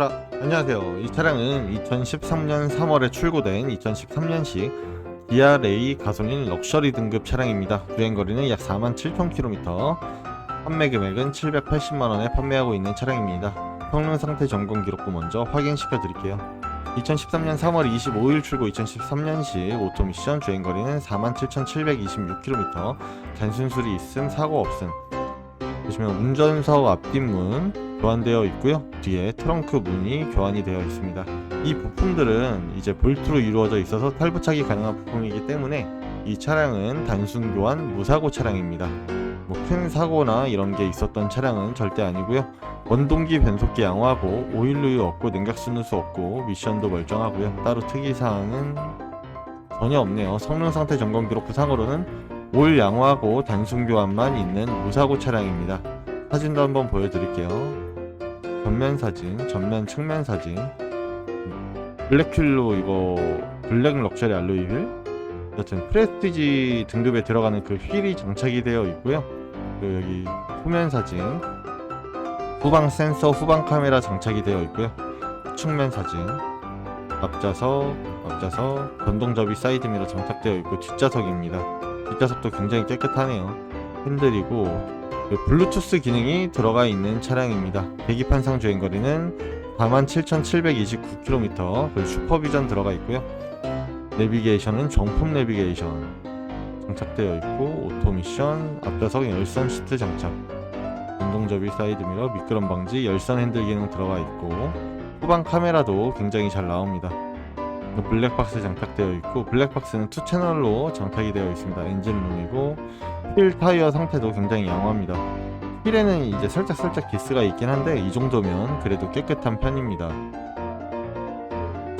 자, 안녕하세요. 이 차량은 2013년 3월에 출고된 2013년식 DRA 가솔린 럭셔리 등급 차량입니다. 주행 거리는 약 47,000km, 판매 금액은 780만 원에 판매하고 있는 차량입니다. 성능 상태 점검 기록부 먼저 확인시켜 드릴게요. 2013년 3월 25일 출고 2013년식 오토미션 주행 거리는 47,726km, 단순 수리 있음, 사고 없음. 보시면 운전석 앞뒷문 교환되어 있고요. 뒤에 트렁크 문이 교환이 되어 있습니다. 이 부품들은 이제 볼트로 이루어져 있어서 탈부착이 가능한 부품이기 때문에 이 차량은 단순 교환 무사고 차량입니다. 뭐 큰 사고나 이런 게 있었던 차량은 절대 아니고요. 원동기 변속기 양호하고 오일루유 없고 냉각수 누수 없고 미션도 멀쩡하고요. 따로 특이 사항은 전혀 없네요. 성능 상태 점검 기록 부 상으로는 올 양호하고 단순 교환만 있는 무사고 차량입니다. 사진도 한번 보여드릴게요. 전면 사진, 전면 측면 사진. 블랙휠로 이거 블랙 럭셔리 알로이 휠. 여튼 프레스티지 등급에 들어가는 그 휠이 장착이 되어 있고요. 그 여기 후면 사진, 후방 센서, 후방 카메라 장착이 되어 있고요. 측면 사진, 앞좌석, 앞좌석, 전동 접이 사이드 미러 장착되어 있고 뒷좌석입니다. 뒷좌석도 굉장히 깨끗하네요. 핸들이고 그 블루투스 기능이 들어가 있는 차량입니다. 계기판 상 주행거리는 47,729km, 그 슈퍼비전 들어가 있고요. 내비게이션은 정품 내비게이션 장착되어 있고 오토미션, 앞좌석 열선 시트 장착, 운동접이 사이드 미러, 미끄럼 방지, 열선 핸들 기능 들어가 있고 후방 카메라도 굉장히 잘 나옵니다. 그 블랙박스 장착되어 있고 블랙박스는 투 채널로 장착이 되어 있습니다. 엔진룸이고 휠 타이어 상태도 굉장히 양호합니다. 휠에는 이제 살짝 살짝 기스가 있긴 한데 이 정도면 그래도 깨끗한 편입니다.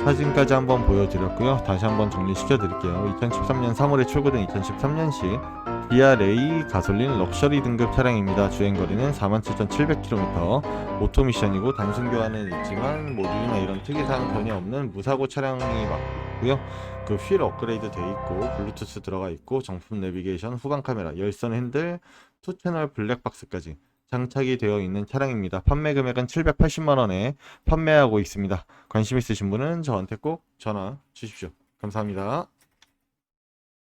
사진까지 한번 보여드렸고요. 다시 한번 정리시켜 드릴게요. 2013년 3월에 출고된 2013년식 DRA 가솔린 럭셔리 등급 차량입니다. 주행거리는 47,700km, 오토 미션이고 단순 교환은 있지만 모듈이나 이런 특이사항 전혀 없는 무사고 차량이 맞고요. 그 휠 업그레이드 돼 있고 블루투스 들어가 있고 정품 내비게이션, 후방 카메라, 열선 핸들, 투 채널 블랙박스까지 장착이 되어 있는 차량입니다. 판매 금액은 780만 원에 판매하고 있습니다. 관심 있으신 분은 저한테 꼭 전화 주십시오. 감사합니다.